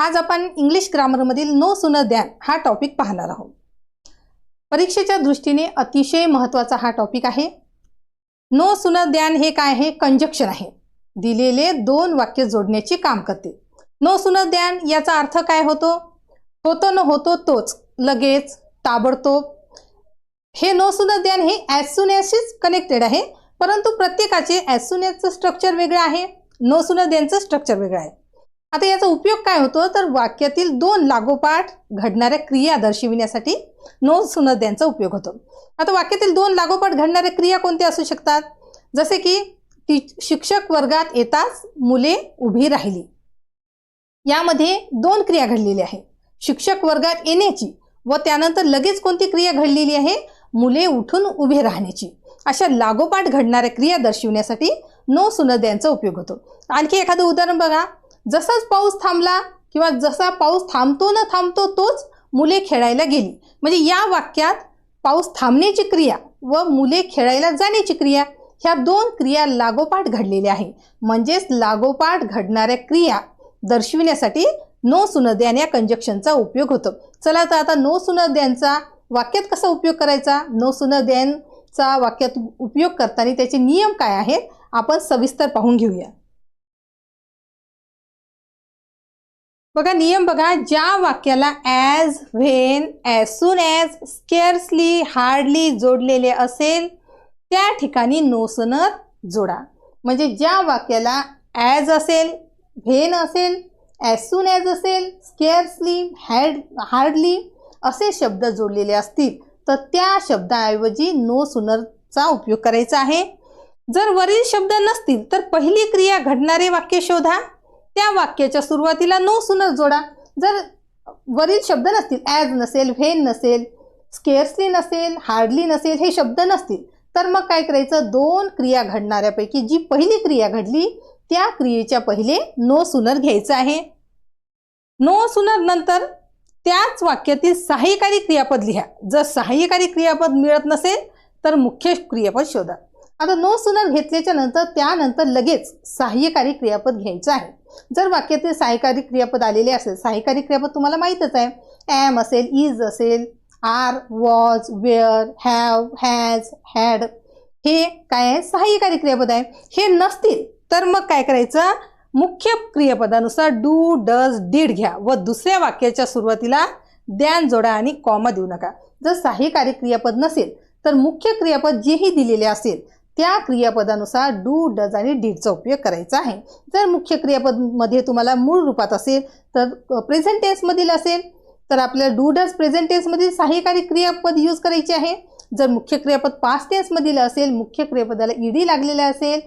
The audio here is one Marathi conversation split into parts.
आज आपण इंग्लिश ग्रामरमधील नो सुन द्यान हा टॉपिक पाहणार आहोत. परीक्षेच्या दृष्टीने अतिशय महत्त्वाचा हा टॉपिक आहे. नो सुन द्यान हे काय आहे? कंजक्शन आहे. दिलेले दोन वाक्य जोडण्याचे काम करते. नो सुन द्यान याचा अर्थ काय होतो? होतो न होतो तोच. लगेच ताबडतोब. हे नो सुन द्यान हे ॲज सुन ॲजशीच कनेक्टेड आहे. परंतु प्रत्येकाचे ॲज सुन ॲजचं स्ट्रक्चर वेगळं आहे. नो सुन द्यानचं स्ट्रक्चर वेगळं आहे. आता याचा उपयोग काय होतो? तर वाक्यातील दोन लागोपाठ घडणाऱ्या क्रिया दर्शविण्यासाठी नोंद सुनद यांचा उपयोग होतो. आता वाक्यातील दोन लागोपाठ घडणाऱ्या क्रिया कोणत्या असू शकतात? जसे की शिक्षक वर्गात येताच मुले उभी राहिली. यामध्ये दोन क्रिया घडलेली आहे. शिक्षक वर्गात येण्याची व त्यानंतर लगेच कोणती क्रिया घडलेली आहे? मुले उठून उभे राहण्याची. अशा लागोपाठ घडणाऱ्या क्रिया दर्शविण्यासाठी नो सुनद्यांचा उपयोग होतो. आणखी एखादं उदाहरण बघा. जसाच पाऊस थांबला किंवा जसा पाऊस थांबतो न थांबतो तोच मुले खेळायला गेली. म्हणजे या वाक्यात पाऊस थांबण्याची क्रिया व मुले खेळायला जाण्याची क्रिया ह्या दोन क्रिया लागोपाठ घडलेल्या आहे म्हणजेच लागोपाठ घडणाऱ्या क्रिया दर्शविण्यासाठी नो सुनद्यान या कंजक्शनचा उपयोग होतो. चला तर आता नो सुनद्यांचा वाक्यात कसा उपयोग करायचा? नो सुनद्यांचा वाक्यात उपयोग करताना त्याचे नियम काय आहेत? आपण सविस्तर पाहून घेऊया. बघा नियम बघा ज्या वाक्याला as when as soon as scarcely hardly जोडलेले असेल त्या ठिकाणी नोसनर जोडा. म्हणजे ज्या वाक्याला ॲज असेल व्हेन असेल ॲज सून ॲज असेल स्केअर्सली हॅड हार्डली असे शब्द जोडलेले असतील तर त्या शब्दाऐवजी नो सुनरचा उपयोग करायचा आहे. जर वरील शब्द नसतील तर पहिली क्रिया घडणारे वाक्य शोधा. त्या वाक्याच्या सुरुवातीला नो सुनच जोडा. जर वरील शब्द नसतील ॲज नसेल व्हेन नसेल स्केअर्सली नसेल हार्डली नसेल हे शब्द नसतील तर मग काय करायचं? दोन क्रिया घडणाऱ्यापैकी जी पहिली क्रिया घडली त्या क्रियेच्या पहिले नो सुनर घ्यायचं आहे. नो सुनर नंतर त्याच वाक्यातील सहाय्यकारी क्रियापद लिहा. जर सहाय्यकारी क्रियापद मिळत नसेल तर मुख्य क्रियापद शोधा. आता नो सुनर घेतल्याच्या नंतर त्यानंतर लगेच सहाय्यकारी क्रियापद घ्यायचं आहे. जर वाक्यातील सहाय्यकारी क्रियापद आलेले असेल सहाय्यकारी क्रियापद तुम्हाला माहीतच आहे. ॲम असेल इज असेल are was were have has had हे काय आहे? सहाय्यकारी क्रियापद आहे. हे नसतील तर मग काय करायचं? मुख्य क्रियापदानुसार डू डज डीड घ्या व दुसऱ्या वाक्याच्या सुरुवातीला द्यान जोडा आणि कॉमा देऊ नका. जर सहाय्यकारी क्रियापद नसेल तर मुख्य क्रियापद जेही दिलेले असेल त्या क्रियापदानुसार डू डज आणि डीडचा उपयोग करायचा आहे. जर मुख्य क्रियापदमध्ये तुम्हाला मूळ रूपात असेल तर प्रेझेंट टेन्समधील असेल तर आपल्याला डू डज प्रेझेंट टेन्समधील सहाय्यकारी क्रियापद यूज करायचे आहे. जर मुख्य क्रियापद पास्ट टेन्समधील असेल मुख्य क्रियापदाला ईडी लागलेला असेल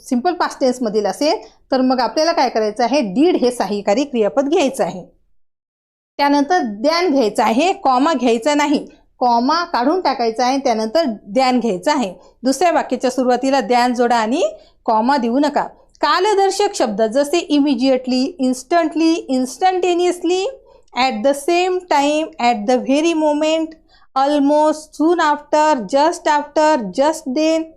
सिंपल पास्ट टेन्समधील असेल तर मग आपल्याला काय करायचं आहे? डीड हे सहाय्यकारी क्रियापद घ्यायचं आहे. त्यानंतर द्यान घ्यायचं आहे कॉमा घ्यायचा नाही. कॉमा काढून टाकायचा आहे त्यानंतर ध्यान घ्यायचं आहे. दुसऱ्या वाक्याच्या सुरुवातीला ध्यान जोडा आणि कॉमा देऊ नका. कालदर्शक शब्द जसे immediately instantly instantaneously at the same time at the very moment almost soon after just after just then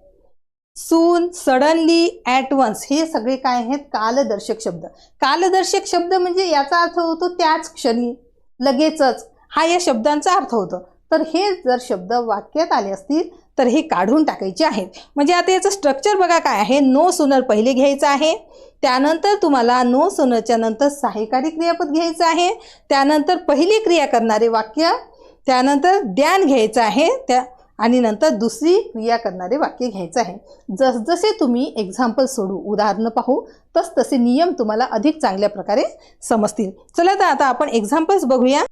soon suddenly at once हे सगळे काय आहेत? कालदर्शक शब्द. कालदर्शक शब्द म्हणजे याचा अर्थ होतो त्याच क्षणी लगेचच. हा या शब्दांचा अर्थ होतो. तर हे जर शब्द वाक्यात आले असतील तर हे काढून टाकायचे आहेत. म्हणजे आता याचं स्ट्रक्चर बघा काय आहे. नो सुनर पहिले घ्यायचं आहे. त्यानंतर तुम्हाला नो सुनरच्या नंतर सहाय्यकारी क्रियापद घ्यायचं आहे. त्यानंतर पहिली क्रिया करणारे वाक्य त्यानंतर ज्ञान घ्यायचं आहे त्या आणि नंतर दुसरी क्रिया करणारे वाक्य घ्यायचं आहे. जसजसे तुम्ही एक्झाम्पल सोडू उदाहरणं पाहू तस तसे नियम तुम्हाला अधिक चांगल्या प्रकारे समजतील. चला तर आता आपण एक्झाम्पल्स बघूया.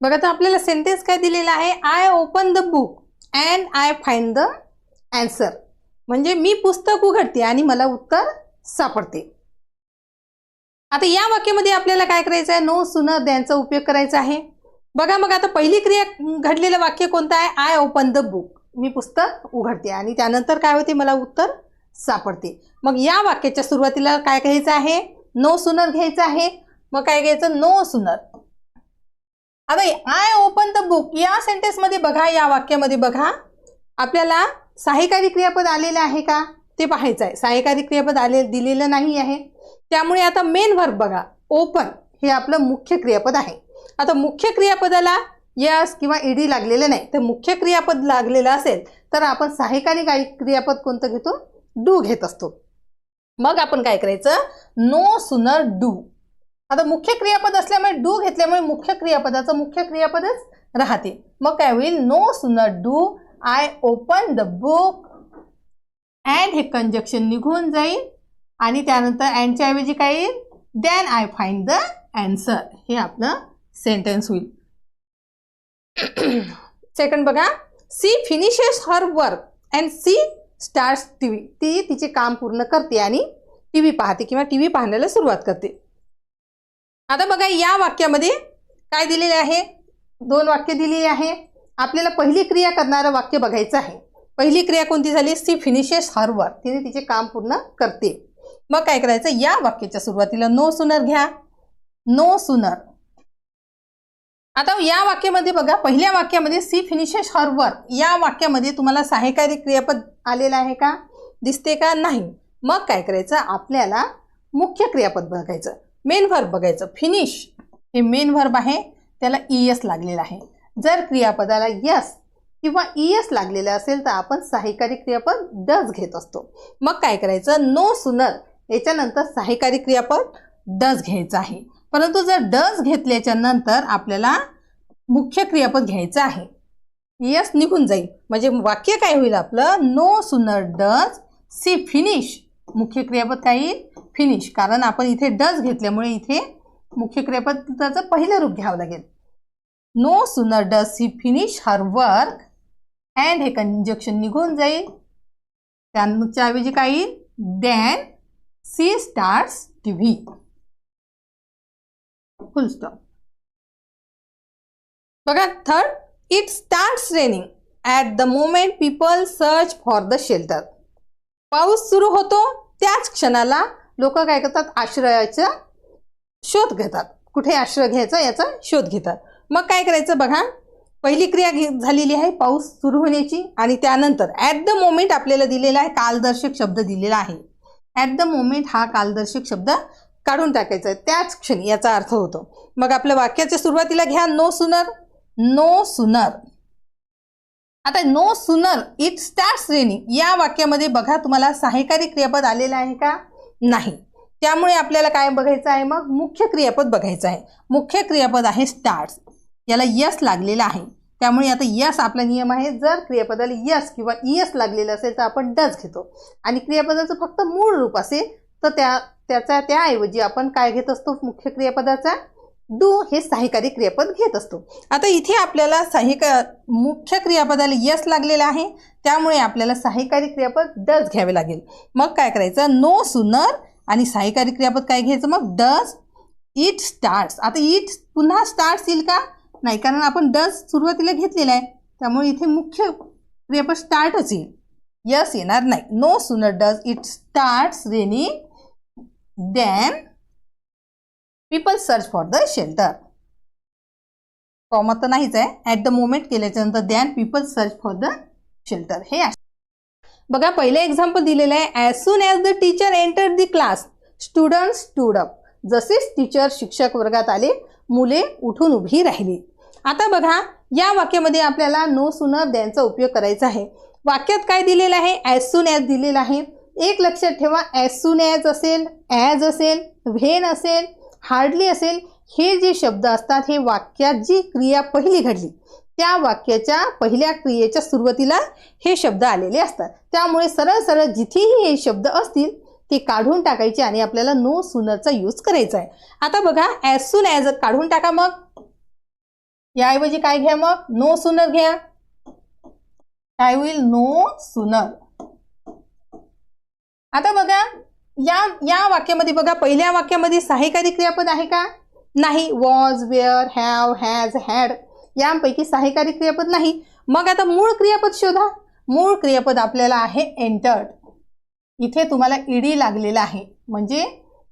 बघा तर आपल्याला सेंटेन्स काय दिलेला आहे? I open the book and I find the answer म्हणजे मी पुस्तक उघडते आणि मला उत्तर सापडते. आता या वाक्यामध्ये आपल्याला काय करायचं आहे नो सुनर द्यांचा उपयोग करायचा आहे. बघा मग आता पहिली क्रिया घडलेलं वाक्य कोणतं आहे? आय ओपन द बुक मी पुस्तक उघडते आणि त्यानंतर काय होते? मला उत्तर सापडते. मग या वाक्याच्या सुरुवातीला काय घ्यायचं आहे? नो सुनर घ्यायचं आहे. मग काय घ्यायचं? नो सुनर आता आय ओपन द बुक या सेंटेन्समध्ये बघा या वाक्यामध्ये बघा. आपल्याला सहाय्यकारी क्रियापद आलेलं आहे का? ते पाहायचं आहे. सहाय्यकारी क्रियापद आले दिलेलं नाही आहे. त्यामुळे आता मेन वर्ब बघा. ओपन हे आपलं मुख्य क्रियापद आहे. आता मुख्य क्रियापदाला यस किंवा ईडी लागलेलं नाही. तर मुख्य क्रियापद लागलेलं असेल तर आपण सहाय्यकारी काही क्रियापद कोणतं घेतो? डू घेत असतो. मग आपण काय करायचं? नो सुनर डू आता मुख्य क्रियापद असल्यामुळे डू घेतल्यामुळे मुख्य क्रियापदाचं मुख्य क्रियापदच राहते. मग काय होईल? No sooner do I open the book and हे कंजक्शन निघून जाईल. आणि त्यानंतर अँडच्या ऐवजी काय येईल? Then I find the answer हे आपलं सेंटेन्स होईल. सेकंड बघा. She finishes her work and she starts TV ती तिचे काम पूर्ण करते आणि टी व्ही पाहते किंवा टी व्ही पाहण्याला सुरुवात करते. आता बघा या वाक्यामध्ये काय दिलेले आहे? दोन वाक्य दिलेली आहे. आपल्याला पहिली क्रिया करणारं वाक्य बघायचं आहे. पहिली क्रिया कोणती झाली? सी फिनिशेस हर वर्क तिने तिचे काम पूर्ण करते. मग काय करायचं? या वाक्याच्या सुरुवातीला नो सुनर घ्या. नो सुनर. आता या वाक्यामध्ये बघा पहिल्या वाक्यामध्ये सी फिनिशेस हर वर्क या वाक्यामध्ये तुम्हाला सहाय्यकारी क्रियापद आलेलं आहे का? दिसते का? नाही. मग काय करायचं? आपल्याला मुख्य क्रियापद बघायचं. मेन व्हर्ब बघायचं. फिनिश हे मेन व्हर्ब आहे. त्याला ई एस लागलेला आहे. जर क्रियापदाला यस किंवा ई एस लागलेलं असेल तर आपण सहाय्यकारी क्रियापद डज घेत असतो. मग काय करायचं? नो सुनर याच्यानंतर सहाय्यकारी क्रियापद डज घ्यायचं आहे. परंतु जर डज घेतल्याच्या नंतर आपल्याला मुख्य क्रियापद घ्यायचं आहे. यस निघून जाईल. म्हणजे वाक्य काय होईल आपलं? No sooner does she finish मुख्य क्रियापद काय येईल? फिनिश कारण आपण इथे डज घेतल्यामुळे इथे मुख्य क्रियापदाचं पहिलं रूप घ्यावं लागेल. No sooner does he finish her work and हे कंजक्शन निघून जाईल. त्याच्याऐवजी काय येईल? Then she starts TV full stop बघा third it starts raining at the moment people search for the shelter पाऊस सुरू होतो त्याच क्षणाला लोक काय करतात? आश्रयाचा शोध घेतात. कुठे आश्रय घ्यायचा याचा शोध घेतात. मग काय करायचं बघा? पहिली क्रिया घे झालेली आहे पाऊस सुरू होण्याची आणि त्यानंतर ॲट द मोमेंट आपल्याला दिलेला आहे कालदर्शक शब्द दिलेला आहे. ॲट द मोमेंट हा कालदर्शक शब्द काढून टाकायचा आहे. त्याच क्षणी याचा अर्थ होतो. मग आपल्या वाक्याच्या सुरुवातीला घ्या नो सुनर नो सुनर आता no sooner it starts raining या वाक्यामध्ये बघा तुम्हाला सहायकारी क्रियापद आलेलं आहे का? नाही. त्यामुळे आपल्याला काय बघायचं आहे मग? मुख्य क्रियापद बघायचं आहे. मुख्य क्रियापद आहे स्टार्ट्स याला यस लागलेलं आहे. त्यामुळे आता यस आपला नियम आहे. जर क्रियापदाला यस किंवा इयस लागलेलं असेल तर आपण डज घेतो. आणि क्रियापदाचं फक्त मूळ रूप असेल तर त्या त्याचा त्याऐवजी आपण काय घेत असतो? मुख्य क्रियापदाचा? डू हे सहायकारी क्रियापद घेत असतो. आता इथे आपल्याला सहाय्यक मुख्य क्रियापदाला यस लागलेलं आहे. त्यामुळे आपल्याला सहायकारी क्रियापद डज घ्यावे लागेल. मग काय करायचं? नो सुनर आणि सहायकारी क्रियापद काय घ्यायचं? मग डज इट स्टार्ट्स. आता इट पुन्हा स्टार्ट्स येईल का? नाही कारण आपण डज सुरुवातीला घेतलेला आहे. त्यामुळे इथे मुख्य क्रियापद स्टार्टच येईल. यस येणार नाही. No sooner does it starts raining then people search for the shelter comma तर नाहीच आहे. ॲट द मोमेंट केल्याच्यानंतर then people search for the shelter हे बघा पहिलं एक्झाम्पल दिलेलं आहे. As soon as the teacher enter the class student stood up जसेच टीचर शिक्षक वर्गात आले मुले उठून उभी राहिली. आता बघा या वाक्यामध्ये आपल्याला नो सुनर द्यांचा उपयोग करायचा आहे. वाक्यात काय दिलेलं आहे? ॲज सून ॲज दिलेलं आहे. एक लक्षात ठेवा. ॲज सून ॲज असेल ॲज असेल व्हेन असेल हार्डली असेल हे जे शब्द असतात हे वाक्यात जी क्रिया पहिली घडली. त्या वाक्याच्या पहिल्या क्रियेच्या सुरुवातीला हे शब्द आलेले असतात. त्यामुळे सरळ सरळ जिथेही हे शब्द असतील ते काढून टाकायचे आणि आपल्याला नो सुनरचा यूज करायचा आहे. आता बघा ॲज सून ॲज काढून टाका मग. याऐवजी काय घ्या मग? नो सुनर घ्या. आय विल नो सुनर आता बघा या या वाक्यामध्ये बघा पहिल्या वाक्यामध्ये सहायकारी क्रियापद आहे का? नाही. Was were have has had यांपैकी सहायकारी क्रियापद नाही. मग आता मूळ क्रियापद शोधा. मूळ क्रियापद आपल्याला आहे एंटर्ड इथे तुम्हाला ईडी लागलेला आहे. म्हणजे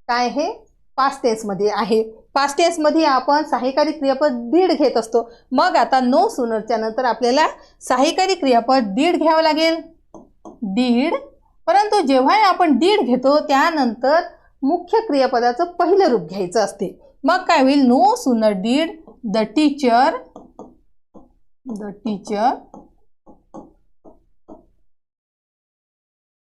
काय हे पास्ट टेन्समध्ये आहे. पास्ट टेन्समध्ये आपण सहायकारी क्रियापद दीड घेत असतो. मग आता नो सुनरच्या नंतर आपल्याला सहायकारी क्रियापद दीड घ्यावं लागेल. दीड परंतु जेव्हाही आपण दीड घेतो त्यानंतर मुख्य क्रियापदाचं पहिलं रूप घ्यायचं असते. मग काय होईल? No sooner did the teacher the teacher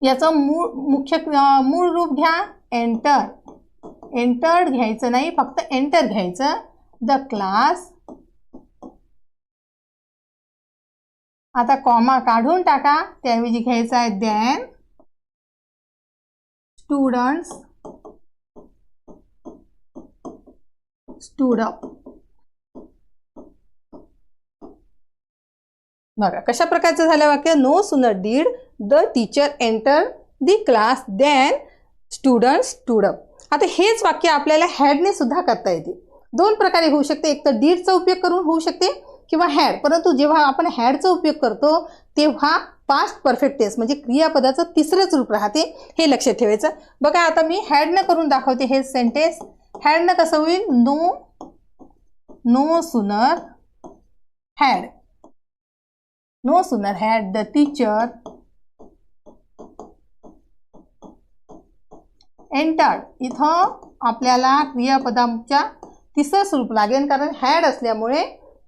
याचं मूळ मुख्य मूळ रूप घ्या. एंटर एंटर्ड घ्यायचं नाही फक्त एंटर घ्यायचं. द क्लास आता कॉमा काढून टाका. त्याऐवजी घ्यायचा आहे दॅन स्टुडंट्स stood up बघा कशा प्रकारचं झालं वाक्य? No sooner did the teacher enter the class than student stood up आता हेच वाक्य आपल्याला हॅडने सुद्धा करता येते. दोन प्रकारे होऊ शकते. एक तर डीडचा उपयोग करून होऊ शकते. किंवा हॅड परंतु जेव्हा आपण हॅडचा उपयोग करतो तेव्हा पास्ट परफेक्ट टेन्स म्हणजे क्रियापदाचं तिसरंच रूप राहते हे लक्षात ठेवायचं. बघा आता मी हॅडनं करून दाखवते हे सेंटेन्स हॅडनं कसं होईल? No no sooner had no sooner had the teacher entered इथं आपल्याला क्रियापदाच्या तिसरं स्वरूप लागेल कारण हॅड असल्यामुळे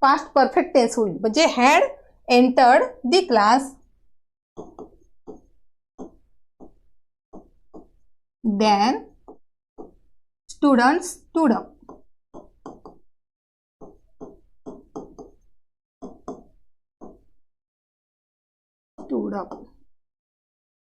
पास्ट परफेक्ट टेन्स होईल. म्हणजे had entered the class than students student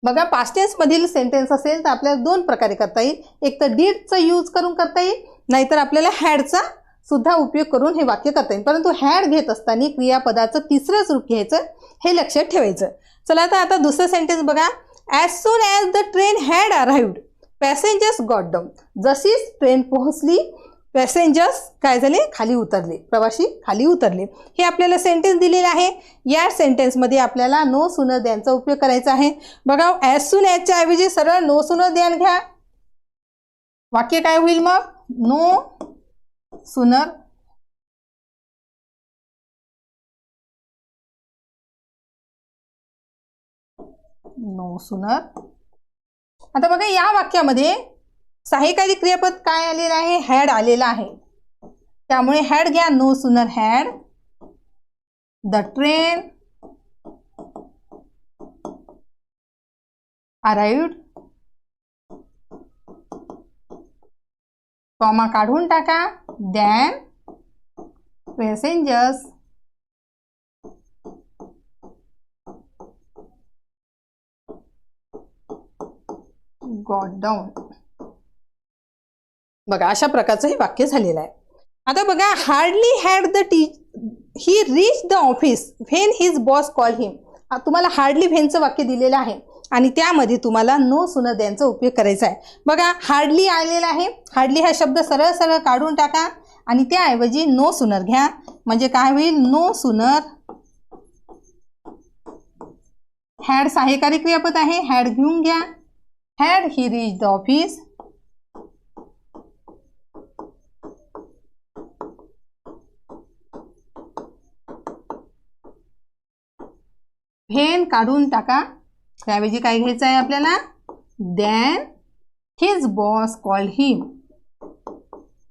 बघा पास्टेन्स मधील सेंटेन्स असेल तर आपल्याला दोन प्रकारे करता येईल. एक तर डीडचा यूज करून करता येईल नाहीतर आपल्याला हॅडचा सुद्धा उपयोग करून हे वाक्य करता येईल. परंतु हॅड घेत असताना क्रियापदाचं तिसरंच रूप घ्यायचं हे लक्षात ठेवायचं. चला आता आता दुसरं सेंटेन्स बघा. As soon as the train had arrived passengers got down जशीच train पोहोचली पॅसेंजर्स काय झाले? खाली उतरले. प्रवासी खाली उतरले. हे आपल्याला सेंटेन्स दिलेलं आहे. या सेंटेन्समध्ये आपल्याला नो सुनर द्यांचा उपयोग करायचा आहे. बघा ॲज सून ॲजच्या ऐवजी सरळ नो सुनर द्यान घ्या. वाक्य काय होईल मग? No sooner. No sooner. आता बघा या वाक्यामध्ये सहाय्यकारी क्रियापद काय आलेलं आहे? हॅड आलेला आहे. त्यामुळे हॅड घ्या. No sooner had the train arrived comma काढून टाका. दॅन पॅसेंजर्स गॉट डाऊन बघा अशा प्रकारचं हे वाक्य झालेलं आहे. आता बघा hardly had the T he reach the office when his boss call him तुम्हाला हार्डली व्हेनचं वाक्य दिलेलं आहे. आणि त्यामध्ये तुम्हाला नो सुनद यांचा उपयोग करायचा आहे. बघा हार्डली आलेला आहे. हार्डली हा शब्द सरळ सरळ काढून टाका आणि त्याऐवजी नो सुनर घ्या. म्हणजे काय होईल? नो सुनर हॅड सहाय्यकारी क्रियापद आहे. हॅड घेऊन घ्या. Had he reach the office when काढून टाका. त्याऐवजी काय घ्यायचं आहे आपल्याला? Than his boss call him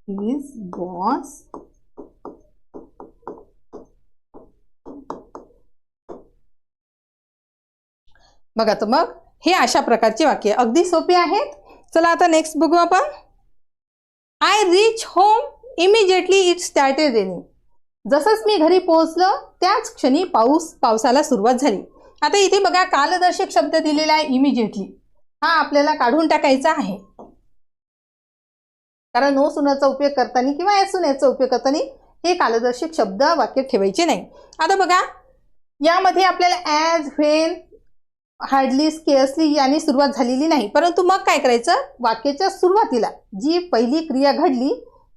his boss बघा तर मग हे अशा प्रकारचे वाक्य अगदी सोपे आहेत. चला आता नेक्स्ट बघू आपण. I reach home immediately it started raining जसंच मी घरी पोहोचलं त्याच क्षणी पाऊस पावसाला सुरुवात झाली. आता इथे बघा कालदर्शक शब्द दिलेला आहे इमिजिएटली हा आपल्याला काढून टाकायचा आहे. कारण नो सुनाचा उपयोग करताना किंवा एस सुन्याचा उपयोग करताना हे कालदर्शक शब्द वाक्यात ठेवायचे नाही. आता बघा यामध्ये आपल्याला ॲज व्हेन हार्डली स्केअर्सली याने सुरुवात झालेली नाही. परंतु मग काय करायचं? वाक्याच्या सुरुवातीला जी पहिली क्रिया घडली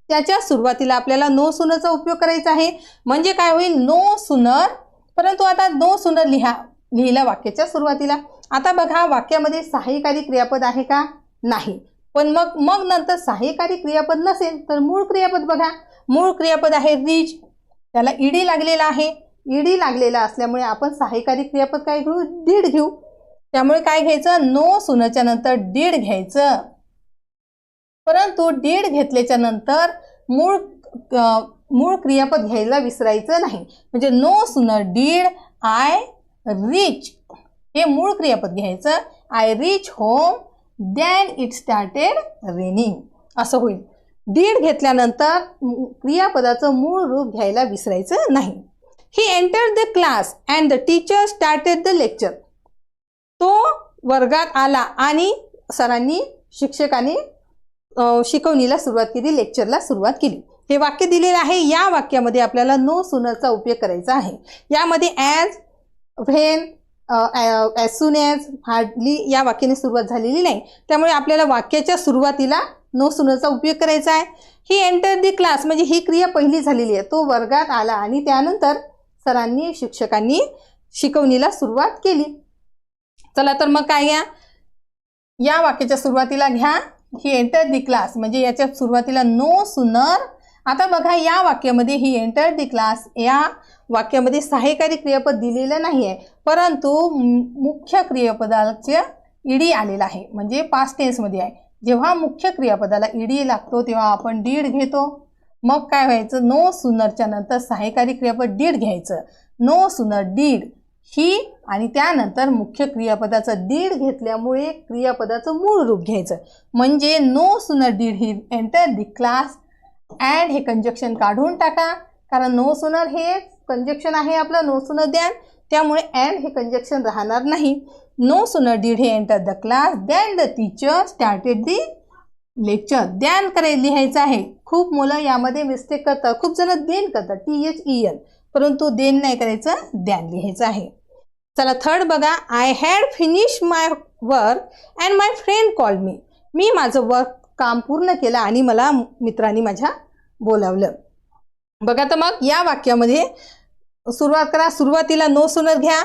त्याच्या सुरुवातीला आपल्याला नो सुनरचा उपयोग करायचा आहे. म्हणजे काय होईल? नो सुनर. परंतु आता नो सुनर लिहा. लिहिलं वाक्याच्या सुरुवातीला. आता बघा वाक्यामध्ये सहाय्यकारी क्रियापद आहे का? नाही. पण मग मग नंतर सहाय्यकारी क्रियापद नसेल तर मूळ क्रियापद बघा. मूळ क्रियापद आहे रिच त्याला ईडी लागलेला आहे. ईडी लागलेला असल्यामुळे आपण सहाय्यकारी क्रियापद काय घेऊ? दीड घेऊ. त्यामुळे काय घ्यायचं? नो सुनच्या नंतर दीड घ्यायचं. परंतु दीड घेतल्याच्या नंतर मूळ मूळ क्रियापद घ्यायला विसरायचं नाही. म्हणजे नो सुन दीड आय रिच हे मूळ क्रियापद घ्यायचं. I reach home than it started raining असं होईल. डीड घेतल्यानंतर क्रियापदाचं मूळ रूप घ्यायला विसरायचं नाही. He enter the class and the teacher started the lecture तो वर्गात आला आणि सरांनी शिक्षकांनी शिकवणीला सुरुवात केली लेक्चरला सुरुवात केली. हे वाक्य दिलेलं आहे. या वाक्यामध्ये आपल्याला नो सुनरचा उपयोग करायचा आहे. यामध्ये as when as soon as hardly या वाक्याने सुरुवात झालेली नाही. त्यामुळे आपल्याला वाक्याच्या सुरुवातीला नो सुनचा उपयोग करायचा आहे. ही एंटर दी क्लास म्हणजे ही क्रिया पहिली झालेली आहे. तो वर्गात आला आणि त्यानंतर सरांनी शिक्षकांनी शिकवणीला सुरुवात केली. चला तर मग काय घ्या? या वाक्याच्या सुरुवातीला घ्या. ही एंटर दी क्लास म्हणजे याच्या सुरुवातीला नो सुनर आता बघा या वाक्यामध्ये ही एंटर दी क्लास या वाक्यामध्ये सहाय्यकारी क्रियापद दिलेलं नाही आहे परंतु मुख्य क्रियापदाचे ईडी आलेलं आहे. म्हणजे पास्ट टेन्समध्ये आहे. जेव्हा मुख्य क्रियापदाला ईडी लागतो तेव्हा आपण डीड घेतो. मग काय व्हायचं? नो सुनरच्या नंतर सहाय्यकारी क्रियापद डीड घ्यायचं. नो सुनर डीड ही आणि त्यानंतर मुख्य क्रियापदाचं डीड घेतल्यामुळे क्रियापदाचं मूळ रूप घ्यायचं. म्हणजे no sooner did he enter the class and हे कंजक्शन काढून टाका. कारण नो सुनर हे कंजक्शन आहे आपलं नो सुनर द्यान त्यामुळे अँड हे कंजक्शन राहणार नाही. No sooner did he enter the class than the teacher started the lecture than करे लिहायचं आहे. खूप मुलं यामध्ये मिस्टेक करतात. खूप जण देन करतात. टी एच ई एल परंतु देन नाही करायचं. द्यान लिहायचं आहे. चला थर्ड बघा. I had finish my work and my friend call me मी माझं वर्क काम पूर्ण केलं आणि मला मित्रांनी माझ्या बोलावलं. बघा तर मग या वाक्यामध्ये सुरुवात करा. सुरुवातीला नो सुनर घ्या.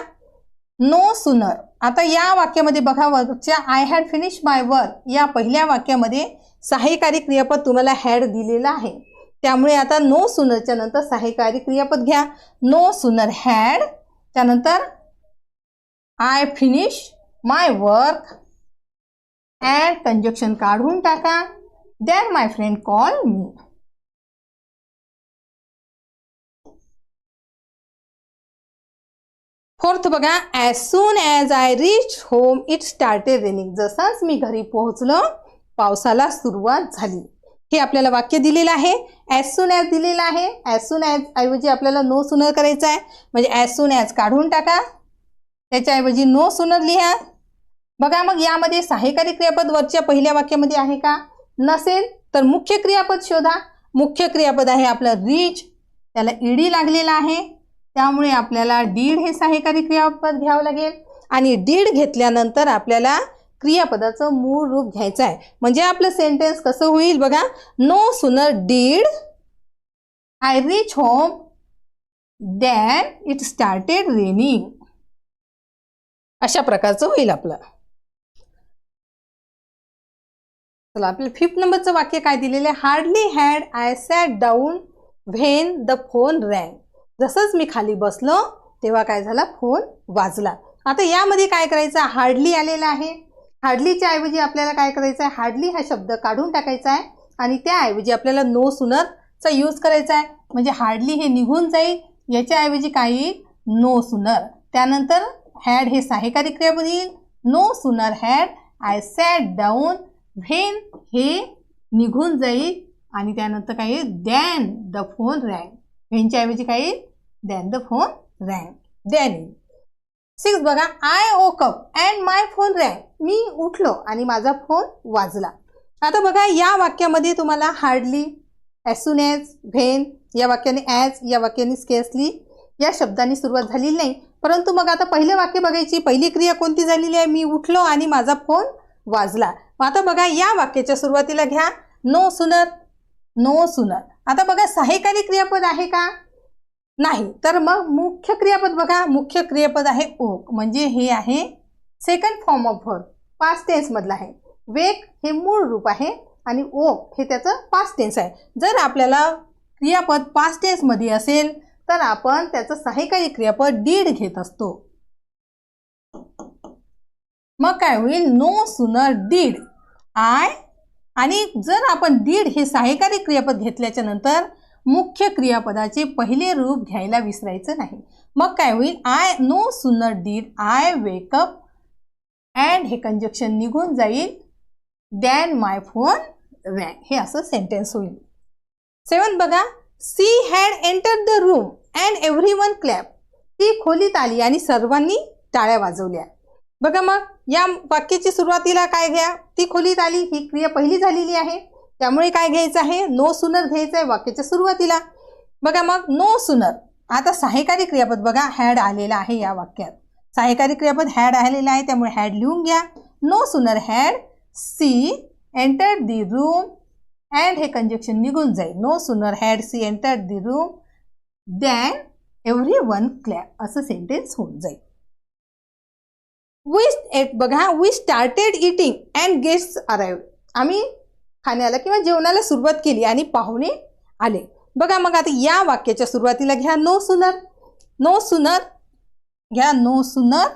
नो सुनर आता या वाक्यामध्ये बघा वरच्या I had finish my work या पहिल्या वाक्यामध्ये सहाय्यकारी क्रियापद तुम्हाला हॅड दिलेला आहे. त्यामुळे आता नो सुनरच्या नंतर सहाय्यकारी क्रियापद घ्या. नो सुनर हॅड त्यानंतर I finish my work and conjunction काढून टाका. Then my friend call me fourth बघा as soon as I reach home it started raining जसाच मी घरी पोहोचलो पावसाला सुरुवात झाली. हे आपल्याला वाक्य दिलेलं आहे. ॲज सून ॲज दिलेलं आहे. ॲज सून ॲज ऐवजी आपल्याला नो सुनर करायचं आहे. म्हणजे ॲज सून ॲज काढून टाका. त्याच्याऐवजी नो सुनर लिहा. बघा मग यामध्ये सहाय्यकारी क्रियापद वरच्या पहिल्या वाक्यामध्ये आहे का? नसेल तर मुख्य क्रियापद शोधा. मुख्य क्रियापद आहे आपलं रीच त्याला ईडी लागलेला आहे. त्यामुळे आपल्याला डीड हे सहाय्यकारी क्रियापद घ्यावं लागेल. आणि डीड घेतल्यानंतर आपल्याला क्रियापदाचं मूळ रूप घ्यायचं आहे. म्हणजे आपलं सेंटेन्स कसं होईल बघा? No sooner did I reach home than it started raining अशा प्रकारचं होईल आपलं. चला आपलं फिफ्थ नंबरचं वाक्य काय दिलेलं आहे? Hardly had I sat down when the phone rang जसंच मी खाली बसलो तेव्हा काय झाला? फोन वाजला. आता यामध्ये काय करायचं? हार्डली आलेला आहे. हार्डलीच्या ऐवजी आपल्याला काय करायचं आहे? हार्डली हा शब्द काढून टाकायचा आहे आणि त्याऐवजी आपल्याला नो सुनरचा यूज करायचा आहे. म्हणजे हार्डली हे निघून जाईल याच्याऐवजी काय येईल नो सुनर त्यानंतर हॅड हे सहाय्यकारी क्रियापद येईल. No sooner had I sat down when हे निघून जाईल आणि त्यानंतर काय येईल? दॅन द फोन रँग व्हेनच्या ऐवजी काय येईल? Than the phone rang than येईल. सिक्स बघा I woke up and my phone rang मी उठलो आणि माझा फोन वाजला. आता बघा या वाक्यामध्ये तुम्हाला हार्डली ॲसून ॲज व्हेन या वाक्याने ॲज या वाक्याने स्केसली या शब्दांनी सुरुवात झालेली नाही. परंतु मग आता पहिलं वाक्य बघायची. पहिली क्रिया कोणती झालेली आहे? मी उठलो आणि माझा फोन वाजला. मग आता बघा या वाक्याच्या सुरुवातीला घ्या. नो सुनर नो सुनर आता बघा सहाय्यकारी क्रियापद आहे का? नाही. तर मग मुख्य क्रियापद बघा. मुख्य क्रियापद आहे ओक. म्हणजे हे आहे second form of work past टेन्समधलं आहे. वेक हे मूळ रूप आहे आणि ओक हे त्याचं पास्ट टेन्स आहे. जर आपल्याला क्रियापद पास्ट टेन्समध्ये असेल तर आपण त्याचं सहाय्यकारी क्रियापद डीड घेत असतो. मग काय होईल? No sooner did. आय आणि जर आपण दीड हे सहाय्यकारी क्रियापद घेतल्याच्या नंतर मुख्य क्रियापदाचे पहिले रूप घ्यायला विसरायचं नाही. मग काय होईल? I no sooner did. I wake up and हे कंजक्शन निघून जाईल. दॅन माय फोन रॅन हे असं सेंटेन्स होईल. सेवन बघा. She had enter the room and every one clap. ती खोलीत आली आणि सर्वांनी टाळ्या वाजवल्या. बघा मग. या वाक्याची सुरुवातीला काय घ्या? ती खोलीत आली ही क्रिया पहिली झालेली आहे. त्यामुळे काय घ्यायचं आहे? नो सुनर घ्यायचं आहे वाक्याच्या सुरुवातीला. बघा मग नो सुनर. आता सहाय्यकारी क्रियापद बघा हॅड आलेला आहे या वाक्यात. सहाय्यकारी क्रियापद हॅड आलेला आहे त्यामुळे हॅड लिहून घ्या. No sooner had she enter the room and हे कंजक्शन निघून जाईल. No sooner had she enter the room than every one clap असं सेंटेन्स होऊन जाईल. वी एट eh, बघा we started eating and guest arrive आम्ही खाण्याला किंवा जेवणाला सुरुवात केली आणि पाहुणे आले. बघा मग आता या वाक्याच्या सुरुवातीला घ्या नो सुनर नो सुनर घ्या नो सुनर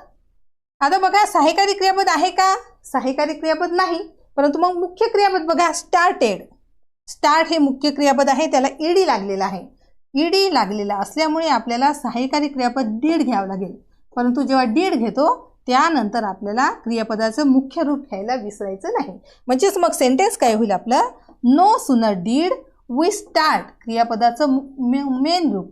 आता बघा सहाय्यकारी क्रियापद आहे का? सहाय्यकारी क्रियापद नाही. परंतु मग मुख्य क्रियापद बघा स्टार्टेड स्टार्ट हे मुख्य क्रियापद आहे त्याला ईडी लागलेला आहे. ईडी लागलेला असल्यामुळे आपल्याला सहाय्यकारी क्रियापद दीड घ्यावं लागेल. परंतु जेव्हा दीड घेतो त्यानंतर आपल्याला क्रियापदाचं मुख्य रूप घ्यायला विसरायचं नाही. म्हणजेच मग सेंटेन्स काय होईल आपलं? No sooner did we start क्रियापदाचं main रूप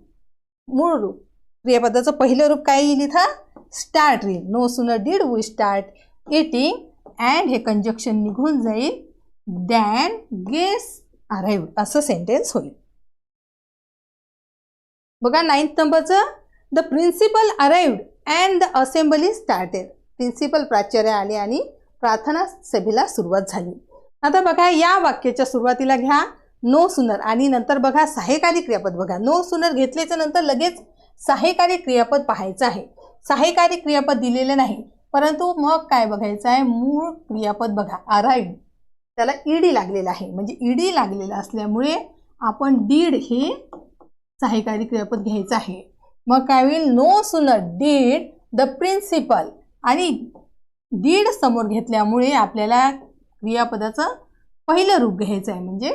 मूळ रूप. क्रियापदाचं पहिलं रूप काय येईल इथं? स्टार्ट येईल. No sooner did we start eating and हे कंजक्शन निघून जाईल. दॅन गेस अराईव्ह असं सेंटेन्स होईल. बघा नाईन्थ नंबरचं the principal arrived and the assembly started principal प्राचार्य आले आणि प्रार्थना सभेला सुरुवात झाली. आता बघा या वाक्याच्या सुरुवातीला घ्या. नो सुनर आणि नंतर बघा सहाय्यकारी क्रियापद बघा. नो सुनर घेतल्याच्या नंतर लगेच सहाय्यकारी क्रियापद पाहायचं आहे. सहाय्यकारी क्रियापद दिलेलं नाही. परंतु मग काय बघायचं आहे? मूळ क्रियापद बघा. अराईव्ड त्याला ईडी लागलेला आहे. म्हणजे ईडी लागलेला असल्यामुळे आपण डीड हे सहाय्यकारी क्रियापद घ्यायचं आहे. मग I will no sooner did the principal आणि डीड समोर घेतल्यामुळे आपल्याला क्रियापदाचं पहिलं रूप घ्यायचं आहे. म्हणजे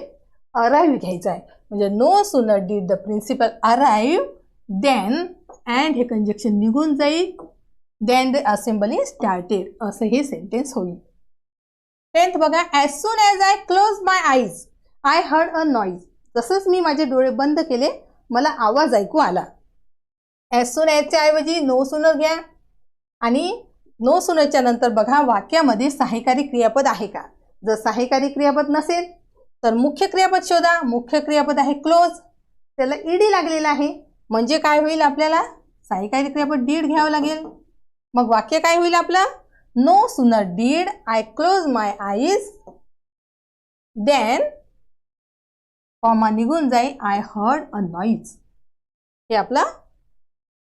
अराईव्ह घ्यायचं आहे. म्हणजे no sooner did the principal arrive then and हे कंजक्शन निघून जाईल. देन द असेंबली स्टार्टेड असं हे सेंटेन्स होईल. टेन्थ बघा as soon as I close my eyes I heard a noise जसंच मी माझे डोळे बंद केले मला आवाज ऐकू आला. ॲज सून याच्या ऐवजी नो सुनर घ्या. आणि नो सुनरच्या नंतर बघा वाक्यामध्ये सहाय्यकारी क्रियापद आहे का? जर सहाय्यकारी क्रियापद नसेल तर मुख्य क्रियापद शोधा. मुख्य क्रियापद आहे क्लोज त्याला ईडी लागलेला आहे. म्हणजे काय होईल आपल्याला? सहाय्यकारी क्रियापद डीड घ्यावं लागेल. मग वाक्य काय होईल आपलं? No sooner did I close my eyes then comma निघून जाईल. आय हर्ड अ नॉईज हे आपला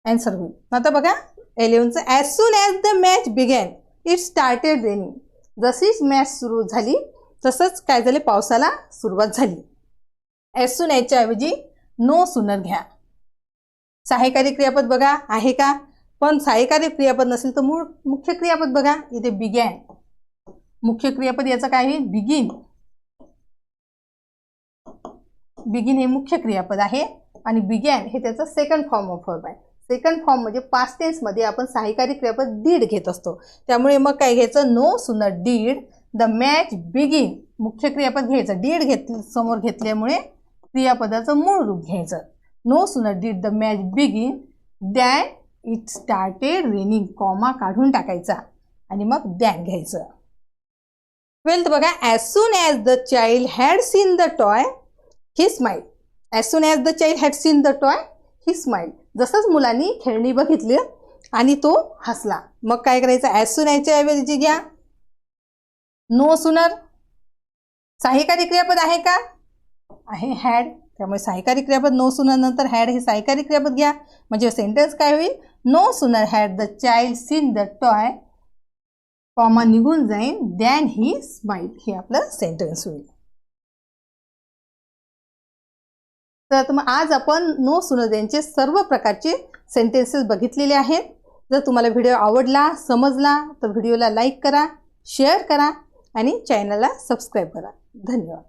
अँसर होईल. आता बघा एलेवनचं as soon as the match began it started raining जशीच match सुरू झाली तसंच काय झाले? पावसाला सुरुवात झाली. ॲज सून याच्याऐवजी नो सुनर घ्या. सहाय्यकारी क्रियापद बघा आहे का? पण सहाय्यकारी क्रियापद नसेल तर मूळ मुख्य क्रियापद बघा इथे बिगॅन मुख्य क्रियापद याचं काय आहे? बिगिन बिगिन हे मुख्य क्रियापद आहे आणि बिगॅन हे त्याचं सेकंड फॉर्म ऑफ वर्ब आहे. सेकंड फॉर्म म्हणजे पास्ट टेन्समध्ये आपण सहाय्यकारी क्रियापद डीड घेत असतो. त्यामुळे मग काय घ्यायचं? No sooner did the match begin मुख्य क्रियापद घ्यायचं. डीड घेत समोर घेतल्यामुळे क्रियापदाचं मूळ रूप घ्यायचं. No sooner did the match begin than it started raining comma काढून टाकायचा. आणि मग दॅन घ्यायचं. ट्वेल्थ बघा. As soon as the child had seen the toy he smile as soon as the child had seen the toy he smile जसंच मुलांनी खेळणी बघितली आणि तो हसला. मग काय करायचं? ॲज सून ॲजच्या ऐवजी घ्या. नो सुनर साहिकारी क्रियापद आहे का? आहे हॅड त्यामुळे साहिकारी क्रियापद नो सुनर नंतर हॅड हे साहिकारी क्रियापद घ्या. म्हणजे सेंटेन्स काय होईल? No sooner had the child seen the toy comma निघून जाईल दॅन ही स्माईल हे आपलं सेंटेन्स होईल. तर मग आज आपण नो सुनोद्यांचे सर्व प्रकारचे सेंटेन्सेस बघितलेले आहेत. जर तुम्हाला व्हिडिओ आवडला समजला तर व्हिडिओला लाईक करा शेअर करा आणि चॅनलला सबस्क्राईब करा. धन्यवाद.